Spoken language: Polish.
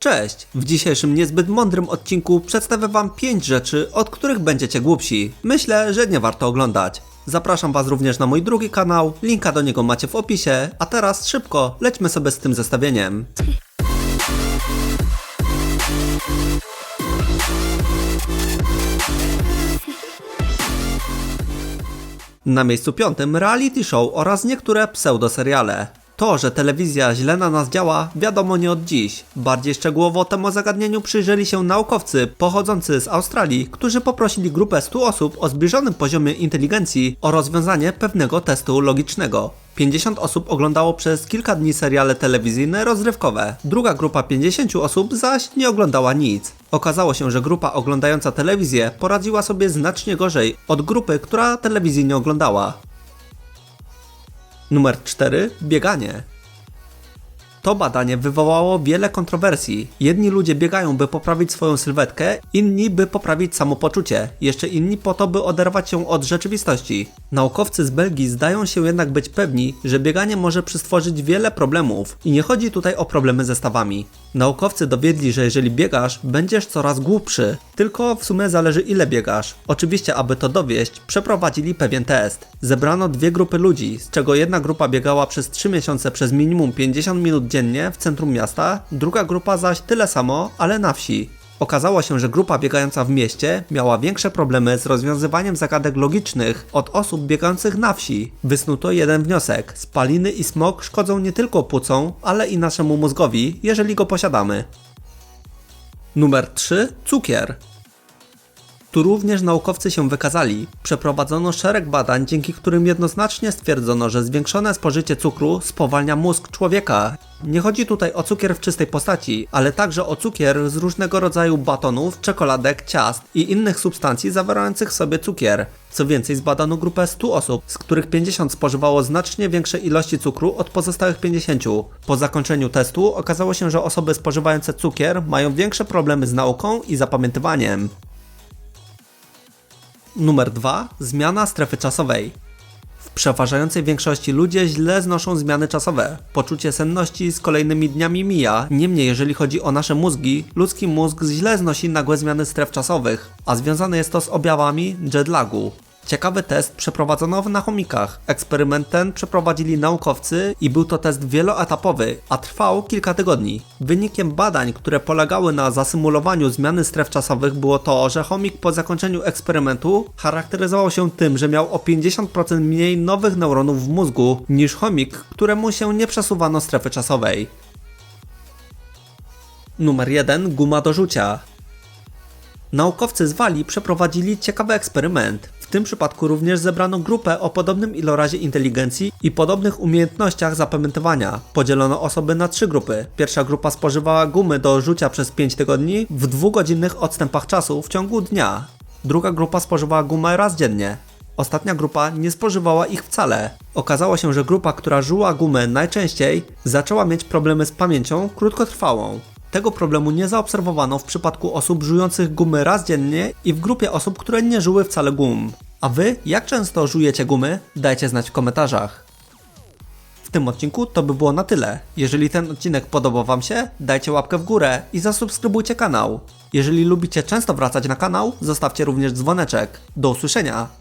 Cześć! W dzisiejszym niezbyt mądrym odcinku przedstawię Wam 5 rzeczy, od których będziecie głupsi. Myślę, że nie warto oglądać. Zapraszam Was również na mój drugi kanał, linka do niego macie w opisie, a teraz szybko, lećmy sobie z tym zestawieniem. Na miejscu piątym reality show oraz niektóre pseudoseriale. To, że telewizja źle na nas działa, wiadomo nie od dziś. Bardziej szczegółowo temu zagadnieniu przyjrzeli się naukowcy pochodzący z Australii, którzy poprosili grupę 100 osób o zbliżonym poziomie inteligencji o rozwiązanie pewnego testu logicznego. 50 osób oglądało przez kilka dni seriale telewizyjne rozrywkowe. Druga grupa 50 osób zaś nie oglądała nic. Okazało się, że grupa oglądająca telewizję poradziła sobie znacznie gorzej od grupy, która telewizji nie oglądała. Numer 4. Bieganie. To badanie wywołało wiele kontrowersji. Jedni ludzie biegają, by poprawić swoją sylwetkę, inni by poprawić samopoczucie, jeszcze inni po to, by oderwać się od rzeczywistości. Naukowcy z Belgii zdają się jednak być pewni, że bieganie może przystworzyć wiele problemów i nie chodzi tutaj o problemy ze stawami. Naukowcy dowiedli, że jeżeli biegasz, będziesz coraz głupszy, tylko w sumie zależy ile biegasz. Oczywiście, aby to dowieść, przeprowadzili pewien test. Zebrano dwie grupy ludzi, z czego jedna grupa biegała przez 3 miesiące przez minimum 50 minut dziennie w centrum miasta, druga grupa zaś tyle samo, ale na wsi. Okazało się, że grupa biegająca w mieście miała większe problemy z rozwiązywaniem zagadek logicznych od osób biegających na wsi. Wysnuto jeden wniosek: spaliny i smog szkodzą nie tylko płucom, ale i naszemu mózgowi, jeżeli go posiadamy. Numer 3. Cukier. Tu również naukowcy się wykazali. Przeprowadzono szereg badań, dzięki którym jednoznacznie stwierdzono, że zwiększone spożycie cukru spowalnia mózg człowieka. Nie chodzi tutaj o cukier w czystej postaci, ale także o cukier z różnego rodzaju batonów, czekoladek, ciast i innych substancji zawierających w sobie cukier. Co więcej, zbadano grupę 100 osób, z których 50 spożywało znacznie większe ilości cukru od pozostałych 50. Po zakończeniu testu okazało się, że osoby spożywające cukier mają większe problemy z nauką i zapamiętywaniem. Numer 2. Zmiana strefy czasowej. W przeważającej większości ludzie źle znoszą zmiany czasowe. Poczucie senności z kolejnymi dniami mija, niemniej jeżeli chodzi o nasze mózgi, ludzki mózg źle znosi nagłe zmiany stref czasowych, a związane jest to z objawami jetlagu. Ciekawy test przeprowadzono na chomikach. Eksperyment ten przeprowadzili naukowcy i był to test wieloetapowy, a trwał kilka tygodni. Wynikiem badań, które polegały na zasymulowaniu zmiany stref czasowych było to, że chomik po zakończeniu eksperymentu charakteryzował się tym, że miał o 50% mniej nowych neuronów w mózgu niż chomik, któremu się nie przesuwano strefy czasowej. Numer 1. Guma do rzucia. Naukowcy z Walii przeprowadzili ciekawy eksperyment. W tym przypadku również zebrano grupę o podobnym ilorazie inteligencji i podobnych umiejętnościach zapamiętywania. Podzielono osoby na trzy grupy. Pierwsza grupa spożywała gumy do rzucia przez 5 tygodni w dwugodzinnych odstępach czasu w ciągu dnia. Druga grupa spożywała gumę raz dziennie. Ostatnia grupa nie spożywała ich wcale. Okazało się, że grupa, która żuła gumę najczęściej, zaczęła mieć problemy z pamięcią krótkotrwałą. Tego problemu nie zaobserwowano w przypadku osób żujących gumy raz dziennie i w grupie osób, które nie żuły wcale gum. A wy, jak często żujecie gumy? Dajcie znać w komentarzach. W tym odcinku to by było na tyle. Jeżeli ten odcinek podobał Wam się, dajcie łapkę w górę i zasubskrybujcie kanał. Jeżeli lubicie często wracać na kanał, zostawcie również dzwoneczek. Do usłyszenia!